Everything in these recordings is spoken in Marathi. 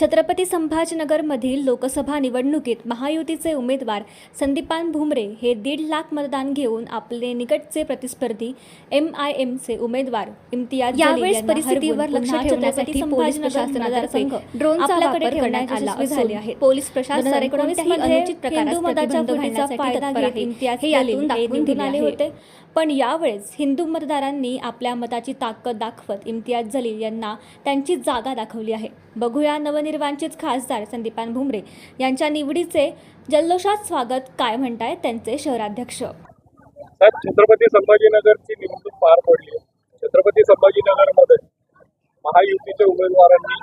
छत्रपती संभाजीनगरमधील लोकसभा निवडणुकीत महायुतीचे उमेदवार संदीपान भुमरे हे दीड लाख मतदान घेऊन आपले निकटचे प्रतिस्पर्धी एम आय एमचे उमेदवार इम्तियाज यावेळेस परिस्थितीवर लक्ष ठेवण्यासाठी संभाजीनगर ड्रोनचा आपल्याकडे ठेवण्यात आला झाले आहे. पोलीस प्रशासन 2019 कोणत्याही मध्ये अनुचित प्रकारास हिंदू मताच्या प्रतिबंध वृद्धीचा घालण्यासाठी फायदा. घेत इम्तियाज हे यातून दाखवून दिले. होते पण यावेळेस हिंदू मतदारांनी आपल्या मताची ताकद दाखवत इम्तियाज जलील यांना त्यांची जागा दाखवली आहे. बघूया नवनिर्वांचित खासदार संदीपान भुमरे यांच्या निवडीचे जल्लोषात स्वागत काय म्हणताय त्यांचे शहराध्यक्ष. साहेब छत्रपती संभाजीनगरची निवडणूक पार पडली. छत्रपती संभाजीनगरमध्ये महायुतीच्या उमेदवारांनी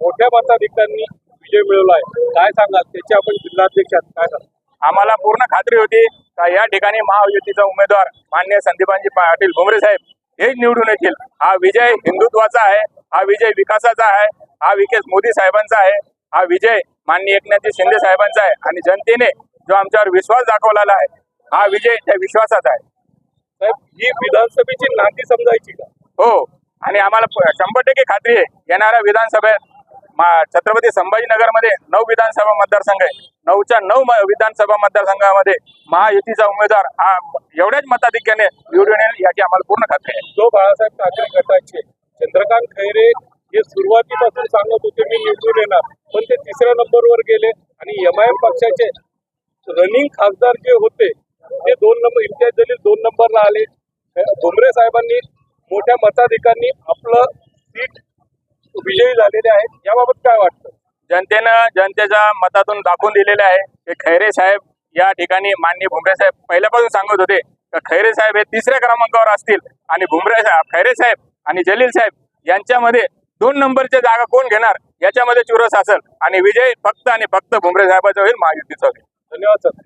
मोठ्या मताधिकांनी विजय मिळवला आहे. काय सांगाल? त्याचे आपण जिल्हाध्यक्ष काय सांगाल? आम्हाला पूर्ण खात्री होती का या ठिकाणी महायुतीचा उमेदवार मान्य संदीपानजी पाटील भुमरे साहेब हेच निवडून येतील. हा विजय हिंदुत्वाचा आहे हा विजय विकासाचा आहे हा विकास मोदी साहेबांचा आहे हा विजय माननीय एकनाथजी शिंदे साहेबांचा आहे आणि जनतेने जो आमच्यावर विश्वास दाखवलेला आहे हा विजय त्या विश्वासाचा आहे. साहेब ही विधानसभेची नाती समजायची का? हो आणि आम्हाला शंभर टक्के खात्री आहे. येणाऱ्या विधानसभेत छत्रपती संभाजीनगरमध्ये नऊ विधानसभा मतदारसंघ आहे. नऊच्या नऊ म- विधानसभा मतदारसंघामध्ये महायुतीचा उमेदवार हा एवढ्याच मताधिक्याने निवडून येईल याची आम्हाला पूर्ण खात्री आहे. जो बाळासाहेब ठाकरे गटाचे चंद्रकांत खैरे हे सुरुवातीपासून सांगत होते मी निवडून येणार. पण ते तिसऱ्या नंबरवर गेले आणि एम आय एम पक्षाचे रनिंग खासदार जे होते ते दोन नंबर इम्तियाज जलील दोन नंबरला आले. भुमरे साहेबांनी मोठ्या मताधिकांनी आपलं सीट विजयी झालेले आहेत याबाबत काय वाटतं? जनतेनं जनतेच्या मतातून दाखवून दिलेले आहे की खैरे साहेब या ठिकाणी माननीय भुमरे साहेब पहिल्यापासून सांगत होते तर खैरे साहेब हे तिसऱ्या क्रमांकावर असतील आणि भुमरे साहेब खैरे साहेब आणि जलील साहेब यांच्यामध्ये दोन नंबरच्या जागा कोण घेणार याच्यामध्ये चुरस असेल. आणि विजय फक्त आणि फक्त भुमरे साहेबाचा होईल महायुतीचा होईल. धन्यवाद सर.